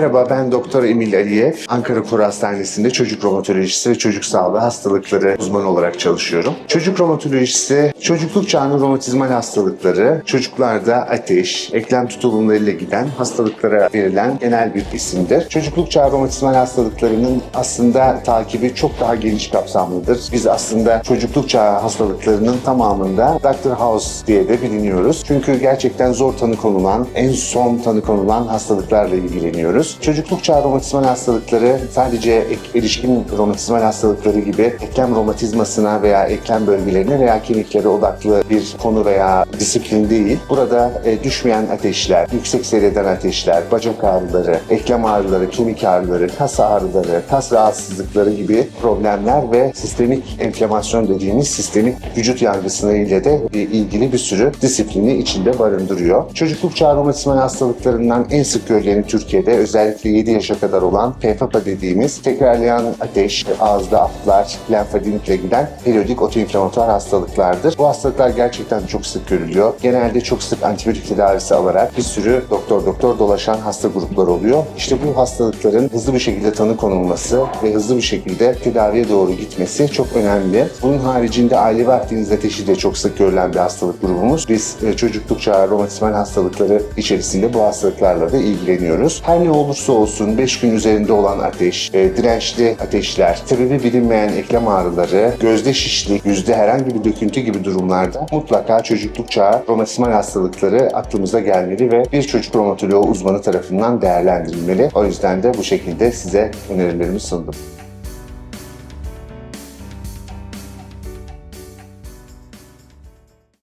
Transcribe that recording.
Merhaba ben Doktor Emil Aliyev. Ankara Kuru Hastanesi'nde çocuk romatolojisi ve çocuk sağlığı hastalıkları uzmanı olarak çalışıyorum. Çocuk romatolojisi çocukluk çağının romatizmal hastalıkları, çocuklarda ateş, eklem tutulumlarıyla giden hastalıklara verilen genel bir isimdir. Çocukluk çağı romatizmal hastalıklarının aslında takibi çok daha geniş kapsamlıdır. Biz aslında çocukluk çağı hastalıklarının tamamında Dr. House diye de biliniyoruz. Çünkü gerçekten zor tanı konulan, en son tanı konulan hastalıklarla ilgileniyoruz. Çocukluk çağı romatizmal hastalıkları sadece erişkin romatizmal hastalıkları gibi eklem romatizmasına veya eklem bölgelerine veya kemiklere odaklı bir konu veya disiplin değil. Burada e, düşmeyen ateşler, yüksek seyreden ateşler, bacak ağrıları, eklem ağrıları, kemik ağrıları, kas ağrıları, kas rahatsızlıkları gibi problemler ve sistemik enflamasyon dediğimiz sistemik vücut yargısına ile de e, ilgili bir sürü disiplini içinde barındırıyor. Çocukluk çağı romatizmal hastalıklarından en sık görüleni Türkiye'de özellikle 7 yaşa kadar olan PFAPA dediğimiz tekrarlayan ateş, ağızda aflar, lenfadenikle giden periyodik otoinflamatuar hastalıklardır. Bu hastalıklar gerçekten çok sık görülüyor. Genelde çok sık antibiyotik tedavisi alarak bir sürü doktor doktor dolaşan hasta grupları oluyor. İşte bu hastalıkların hızlı bir şekilde tanı konulması ve hızlı bir şekilde tedaviye doğru gitmesi çok önemli. Bunun haricinde ailevi Akdeniz ateşi de çok sık görülen bir hastalık grubumuz. Biz e, çocukluk çağı romatizmal hastalıkları içerisinde bu hastalıklarla da ilgileniyoruz. Her ne olursa olsun 5 gün üzerinde olan ateş, e, dirençli ateşler, sebebi bilinmeyen eklem ağrıları, gözde şişlik, yüzde herhangi bir döküntü gibi durumlarda mutlaka çocukluk çağı romatizmal hastalıkları aklımıza gelmeli ve bir çocuk romatoloğu uzmanı tarafından değerlendirilmeli. O yüzden de bu şekilde size önerilerimi sundum.